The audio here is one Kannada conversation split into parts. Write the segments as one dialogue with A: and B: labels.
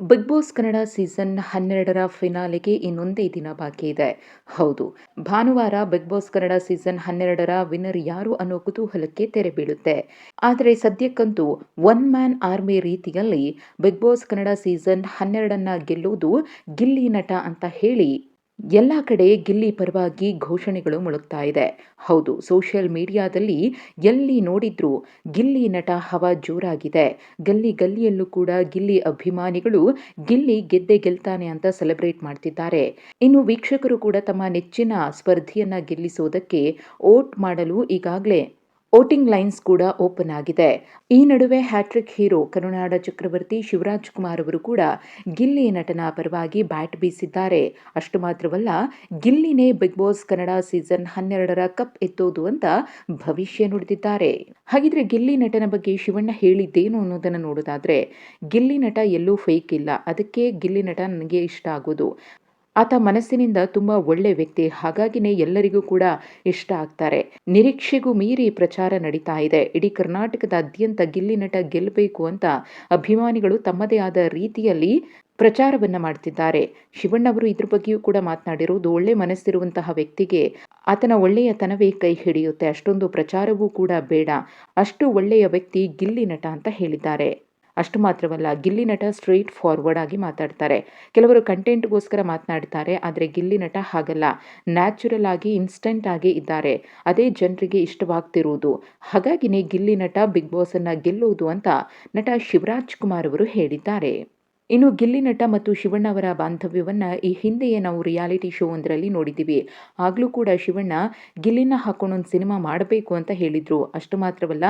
A: ಬಿಗ್ ಬಾಸ್ ಕನ್ನಡ ಸೀಸನ್ ಹನ್ನೆರಡರ ಫಿನಾಲೆಗೆ ಇನ್ನೊಂದೇ ದಿನ ಬಾಕಿ ಇದೆ. ಹೌದು, ಭಾನುವಾರ ಬಿಗ್ ಬಾಸ್ ಕನ್ನಡ ಸೀಸನ್ ಹನ್ನೆರಡರ ವಿನ್ನರ್ ಯಾರು ಅನ್ನೋ ಕುತೂಹಲಕ್ಕೆ ತೆರೆ ಬೀಳುತ್ತೆ. ಆದರೆ ಸದ್ಯಕ್ಕಂತೂ ಒನ್ ಮ್ಯಾನ್ ಆರ್ಮಿ ರೀತಿಯಲ್ಲಿ ಬಿಗ್ ಬಾಸ್ ಕನ್ನಡ ಸೀಸನ್ ಹನ್ನೆರಡನ್ನ ಗೆಲ್ಲುವುದು ಗಿಲ್ಲಿ ನಟ ಅಂತ ಹೇಳಿ ಎಲ್ಲ ಕಡೆ ಗಿಲ್ಲಿ ಪರವಾಗಿ ಘೋಷಣೆಗಳು ಮುಳುಗ್ತಾ ಇದೆ. ಹೌದು ಸೋಷಿಯಲ್ ಮೀಡಿಯಾದಲ್ಲಿ ಎಲ್ಲಿ ನೋಡಿದ್ರೂ ಗಿಲ್ಲಿ ನಟ ಹವಾ ಜೋರಾಗಿದೆ. ಗಲ್ಲಿ ಗಲ್ಲಿಯಲ್ಲೂ ಕೂಡ ಗಿಲ್ಲಿ ಅಭಿಮಾನಿಗಳು ಗಿಲ್ಲಿ ಗೆದ್ದೆ ಗೆಲ್ತಾನೆ ಅಂತ ಸೆಲೆಬ್ರೇಟ್ ಮಾಡ್ತಿದ್ದಾರೆ. ಇನ್ನು ವೀಕ್ಷಕರು ಕೂಡ ತಮ್ಮ ನೆಚ್ಚಿನ ಸ್ಪರ್ಧಿಯನ್ನ ಗೆಲ್ಲಿಸೋದಕ್ಕೆ ಓಟ್ ಮಾಡಲು ಈಗಾಗಲೇ ವೋಟಿಂಗ್ ಲೈನ್ಸ್ ಕೂಡ ಓಪನ್ ಆಗಿದೆ. ಈ ನಡುವೆ ಹ್ಯಾಟ್ರಿಕ್ ಹೀರೋ ಕರುನಾಡ ಚಕ್ರವರ್ತಿ ಶಿವರಾಜ್ ಕುಮಾರ್ ಅವರು ಕೂಡ ಗಿಲ್ಲಿ ನಟನ ಪರವಾಗಿ ಬ್ಯಾಟ್ ಬೀಸಿದ್ದಾರೆ. ಅಷ್ಟು ಮಾತ್ರವಲ್ಲ, ಗಿಲ್ಲಿನೇ ಬಿಗ್ ಬಾಸ್ ಕನ್ನಡ ಸೀಸನ್ ಹನ್ನೆರಡರ ಕಪ್ ಎತ್ತೋದು ಅಂತ ಭವಿಷ್ಯ ನುಡಿದಿದ್ದಾರೆ. ಹಾಗಿದ್ರೆ ಗಿಲ್ಲಿ ನಟನ ಬಗ್ಗೆ ಶಿವಣ್ಣ ಹೇಳಿದ್ದೇನು ಅನ್ನೋದನ್ನು ನೋಡೋದಾದ್ರೆ, ಗಿಲ್ಲಿ ನಟ ಎಲ್ಲೂ ಫೇಕ್ ಇಲ್ಲ. ಅದಕ್ಕೆ ಗಿಲ್ಲಿ ನಟ ನನಗೆ ಇಷ್ಟ ಆಗೋದು. ಆತ ಮನಸ್ಸಿನಿಂದ ತುಂಬ ಒಳ್ಳೆ ವ್ಯಕ್ತಿ. ಹಾಗಾಗಿನೇ ಎಲ್ಲರಿಗೂ ಕೂಡ ಇಷ್ಟ ಆಗ್ತಾರೆ. ನಿರೀಕ್ಷೆಗೂ ಮೀರಿ ಪ್ರಚಾರ ನಡೀತಾ ಇದೆ. ಇಡೀ ಕರ್ನಾಟಕದಾದ್ಯಂತ ಗಿಲ್ಲಿ ನಟ ಗೆಲ್ಲಬೇಕು ಅಂತ ಅಭಿಮಾನಿಗಳು ತಮ್ಮದೇ ಆದ ರೀತಿಯಲ್ಲಿ ಪ್ರಚಾರವನ್ನ ಮಾಡ್ತಿದ್ದಾರೆ. ಶಿವಣ್ಣವರು ಇದ್ರ ಬಗ್ಗೆಯೂ ಕೂಡ ಮಾತನಾಡಿರುವುದು ಒಳ್ಳೆ ಮನಸ್ಸಿರುವಂತಹ ವ್ಯಕ್ತಿಗೆ ಆತನ ಒಳ್ಳೆಯತನವೇ ಕೈ ಹಿಡಿಯುತ್ತೆ. ಅಷ್ಟೊಂದು ಪ್ರಚಾರವೂ ಕೂಡ ಬೇಡ. ಅಷ್ಟು ಒಳ್ಳೆಯ ವ್ಯಕ್ತಿ ಗಿಲ್ಲಿ ನಟ ಅಂತ ಹೇಳಿದ್ದಾರೆ. ಅಷ್ಟು ಮಾತ್ರವಲ್ಲ, ಗಿಲ್ಲಿ ನಟ ಸ್ಟ್ರೈಟ್ ಫಾರ್ವರ್ಡ್ ಆಗಿ ಮಾತಾಡ್ತಾರೆ. ಕೆಲವರು ಕಂಟೆಂಟ್ಗೋಸ್ಕರ ಮಾತನಾಡ್ತಾರೆ, ಆದರೆ ಗಿಲ್ಲಿ ನಟ ಹಾಗಲ್ಲ. ನ್ಯಾಚುರಲ್ ಆಗಿ, ಇನ್ಸ್ಟೆಂಟ್ ಆಗಿ ಇದ್ದಾರೆ. ಅದೇ ಜನರಿಗೆ ಇಷ್ಟವಾಗ್ತಿರುವುದು ಹಾಗಾಗಿನೇ ಗಿಲ್ಲಿ ನಟ ಬಿಗ್ ಬಾಸನ್ನು ಗೆಲ್ಲುವುದು ಅಂತ ನಟ ಶಿವರಾಜ್ ಕುಮಾರ್ ಅವರು ಹೇಳಿದ್ದಾರೆ. ಇನ್ನು ಗಿಲ್ಲಿ ನಟ ಮತ್ತು ಶಿವಣ್ಣ ಅವರ ಬಾಂಧವ್ಯವನ್ನು ಈ ಹಿಂದೆಯೇ ನಾವು ರಿಯಾಲಿಟಿ ಶೋ ಒಂದರಲ್ಲಿ ನೋಡಿದ್ದೀವಿ. ಆಗಲೂ ಕೂಡ ಶಿವಣ್ಣ ಗಿಲ್ಲಿನ ಹಾಕೊಂಡೊಂದು ಸಿನಿಮಾ ಮಾಡಬೇಕು ಅಂತ ಹೇಳಿದ್ರು. ಅಷ್ಟು ಮಾತ್ರವಲ್ಲ,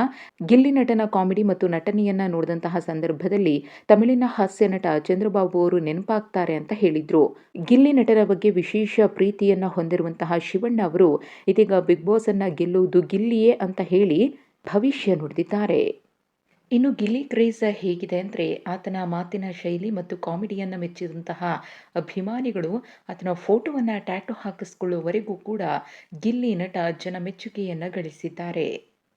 A: ಗಿಲ್ಲಿ ನಟನ ಕಾಮಿಡಿ ಮತ್ತು ನಟನೆಯನ್ನು ನೋಡಿದಂತಹ ಸಂದರ್ಭದಲ್ಲಿ ತಮಿಳಿನ ಹಾಸ್ಯ ನಟ ಚಂದ್ರಬಾಬು ಅವರು ನೆನಪಾಗ್ತಾರೆ ಅಂತ ಹೇಳಿದ್ರು. ಗಿಲ್ಲಿ ನಟರ ಬಗ್ಗೆ ವಿಶೇಷ ಪ್ರೀತಿಯನ್ನ ಹೊಂದಿರುವಂತಹ ಶಿವಣ್ಣ ಅವರು ಇದೀಗ ಬಿಗ್ ಬಾಸ್ ಅನ್ನ ಗೆಲ್ಲುವುದು ಗಿಲ್ಲಿಯೇ ಅಂತ ಹೇಳಿ ಭವಿಷ್ಯ ನುಡಿದಿದ್ದಾರೆ. ಇನ್ನು ಗಿಲ್ಲಿ ಕ್ರೇಜ್ ಹೇಗಿದೆ ಅಂದರೆ ಆತನ ಮಾತಿನ ಶೈಲಿ ಮತ್ತು ಕಾಮಿಡಿಯನ್ನು ಮೆಚ್ಚಿದಂತಹ ಅಭಿಮಾನಿಗಳು ಆತನ ಫೋಟೋವನ್ನು ಟ್ಯಾಟೋ ಹಾಕಿಸ್ಕೊಳ್ಳುವವರೆಗೂ ಕೂಡ ಗಿಲ್ಲಿ ನಟ ಜನ ಮೆಚ್ಚುಗೆಯನ್ನು ಗಳಿಸಿದ್ದಾರೆ.